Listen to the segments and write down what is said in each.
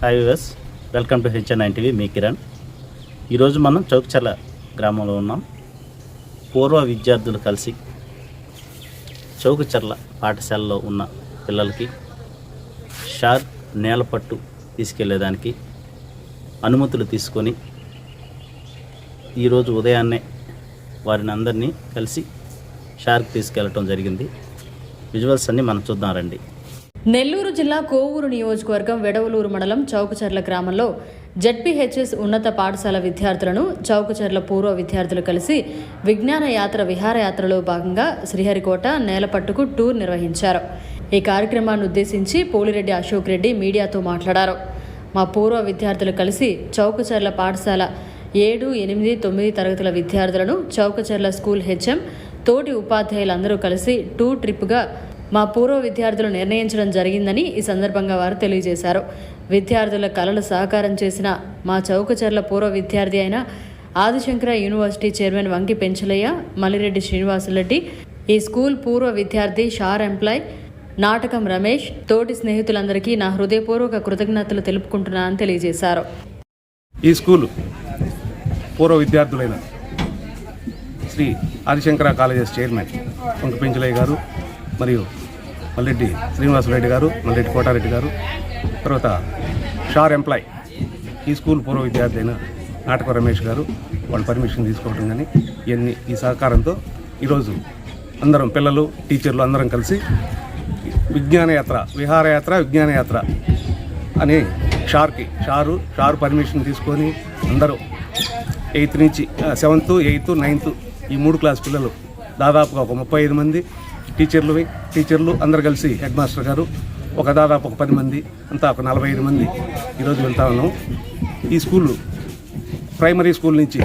Hi viewers welcome to HN nine TV మీ కిరణ్ ఈరోజు మనం చౌకచర్ల గ్రామంలో ఉన్నాం. పూర్వ విద్యార్థులు కలిసి చౌకచర్ల పాఠశాలలో ఉన్న పిల్లలకి షార్క్ నేలపట్టు తీసుకెళ్ళేదానికి అనుమతులు తీసుకొని ఈరోజు ఉదయాన్నే వారిని అందరినీ కలిసి షార్క్ తీసుకెళ్ళటం జరిగింది. విజువల్స్ అన్నీ మనం చూద్దాం రండి. నెల్లూరు జిల్లా కోవూరు నియోజకవర్గం వెడవలూరు మండలం చౌకచర్ల గ్రామంలో జడ్పీహెచ్ఎస్ ఉన్నత పాఠశాల విద్యార్థులను చౌకచర్ల పూర్వ విద్యార్థులు కలిసి విజ్ఞాన యాత్ర విహారయాత్రలో భాగంగా శ్రీహరికోట నేలపట్టుకు టూర్ నిర్వహించారు. ఈ కార్యక్రమాన్ని ఉద్దేశించి పోలిరెడ్డి అశోక్ రెడ్డి మీడియాతో మాట్లాడారు. మా పూర్వ విద్యార్థులు కలిసి చౌకచర్ల పాఠశాల ఏడు ఎనిమిది తొమ్మిది తరగతుల విద్యార్థులను చౌకచర్ల స్కూల్ హెచ్ఎం తోటి ఉపాధ్యాయులందరూ కలిసి టూ ట్రిప్గా మా పూర్వ విద్యార్థులు నిర్ణయించడం జరిగిందని ఈ సందర్భంగా వారు తెలియజేశారు. విద్యార్థుల కళలు సహకారం చేసిన మా చౌకచర్ల పూర్వ విద్యార్థి అయిన ఆదిశంకర యూనివర్సిటీ చైర్మన్ వంకి పెంచలయ్య మల్లిరెడ్డి శ్రీనివాసులరెడ్డి ఈ స్కూల్ పూర్వ విద్యార్థి షార్ ఎంప్లాయ్ నాటకం రమేష్ తోటి స్నేహితులందరికీ నా హృదయపూర్వక కృతజ్ఞతలు తెలుపుకుంటున్నానని తెలియజేశారు. ఈ స్కూల్ పూర్వ విద్యార్థులైన శ్రీ ఆదిశంకర కాలేజెస్ చైర్మన్ వంక పెంచలయ్య గారు మరియు మల్లెడ్డి శ్రీనివాసరెడ్డి గారు మల్లెడ్డి కోటారెడ్డి గారు తర్వాత షార్ ఎంప్లాయ్ ఈ స్కూల్ పూర్వ విద్యార్థి అయిన నాటక రమేష్ గారు వాళ్ళ పర్మిషన్ తీసుకోవడం కానీ ఇవన్నీ ఈ సహకారంతో ఈరోజు అందరం పిల్లలు టీచర్లు అందరం కలిసి విజ్ఞానయాత్ర విహారయాత్ర విజ్ఞానయాత్ర అని షార్కి షారు షారు పర్మిషన్ తీసుకొని అందరూ ఎయిత్ నుంచి సెవెంత్ ఎయిత్ నైన్త్ ఈ మూడు క్లాస్ పిల్లలు దాదాపుగా ఒక ముప్పై ఐదు మంది టీచర్లు టీచర్లు అందరు కలిసి హెడ్ మాస్టర్ గారు ఒక దాదాపు ఒక పది మంది అంతా ఒక నలభై ఐదు మంది ఈరోజు వెళ్తా ఉన్నాం. ఈ స్కూలు ప్రైమరీ స్కూల్ నుంచి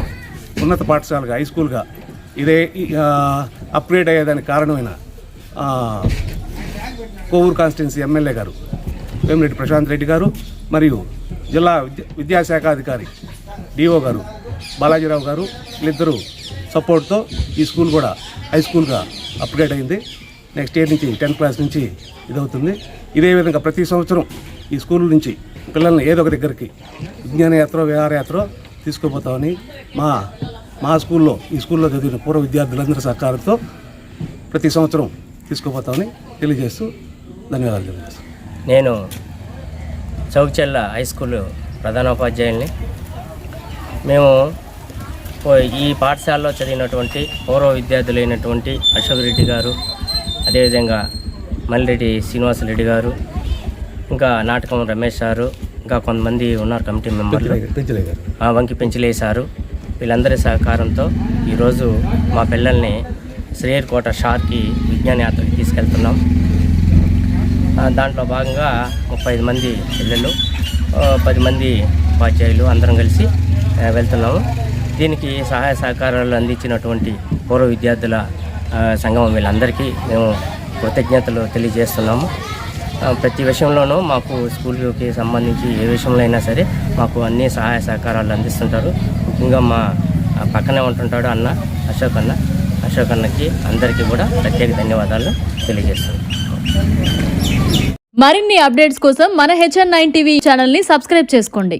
ఉన్నత పాఠశాలగా హై స్కూల్గా ఇదే అప్గ్రేడ్ అయ్యేదానికి కారణమైన కోవూరు కాన్స్టిట్యున్సీ ఎమ్మెల్యే గారు వేమిరెడ్డి ప్రశాంత్ రెడ్డి గారు మరియు జిల్లా విద్యా విద్యాశాఖ అధికారి డిఓ గారు బాలాజీరావు గారు వీళ్ళిద్దరూ సపోర్ట్తో ఈ స్కూల్ కూడా హై స్కూల్గా అప్గ్రేడ్ అయింది. నెక్స్ట్ ఇయర్ నుంచి టెన్త్ క్లాస్ నుంచి ఇదవుతుంది. ఇదే విధంగా ప్రతి సంవత్సరం ఈ స్కూల్ నుంచి పిల్లల్ని ఏదో ఒక దగ్గరికి విజ్ఞానయాత్ర విహారయాత్ర తీసుకుపోతామని మా మా స్కూల్లో ఈ స్కూల్లో చదివిన పూర్వ విద్యార్థులందరి సహకారంతో ప్రతి సంవత్సరం తీసుకుపోతామని తెలియజేస్తూ ధన్యవాదాలు తెలియజేస్తాను. నేను చౌక్చెల్ల హై స్కూల్ ప్రధానోపాధ్యాయుల్ని. మేము ఈ పాఠశాలలో చదివినటువంటి పూర్వ విద్యార్థులైనటువంటి అశోక్ రెడ్డి గారు అదేవిధంగా మల్లిరెడ్డి శ్రీనివాసరెడ్డి గారు ఇంకా నాటకం రమేష్ సారు ఇంకా కొంతమంది ఉన్నారు కమిటీ మెంబర్లు. వంకి పెంచలేశారు వీళ్ళందరి సహకారంతో ఈరోజు మా పిల్లల్ని శ్రేయర్కోట షార్కి విజ్ఞాన యాత్రకి తీసుకెళ్తున్నాం దాంట్లో భాగంగా ముప్పై ఐదు మంది పిల్లలు పది మంది ఉపాధ్యాయులు అందరం కలిసి వెళ్తున్నాము. దీనికి సహాయ సహకారాలు అందించినటువంటి పూర్వ విద్యార్థుల సంఘం వీళ్ళందరికీ మేము కృతజ్ఞతలు తెలియజేస్తున్నాము. ప్రతి విషయంలోనూ మాకు స్కూల్కి సంబంధించి ఏ విషయంలో అయినా సరే మాకు అన్ని సహాయ సహకారాలు అందిస్తుంటారు. ముఖ్యంగా మా పక్కనే ఉంటుంటాడు అన్న అశోక్ అన్న. అశోక్ అన్నకి అందరికీ కూడా ప్రత్యేక ధన్యవాదాలు తెలియజేస్తున్నాం. మరిన్ని అప్డేట్స్ కోసం మన హెచ్ఎన్ నైన్ టీవీ ఛానల్ని సబ్స్క్రైబ్ చేసుకోండి.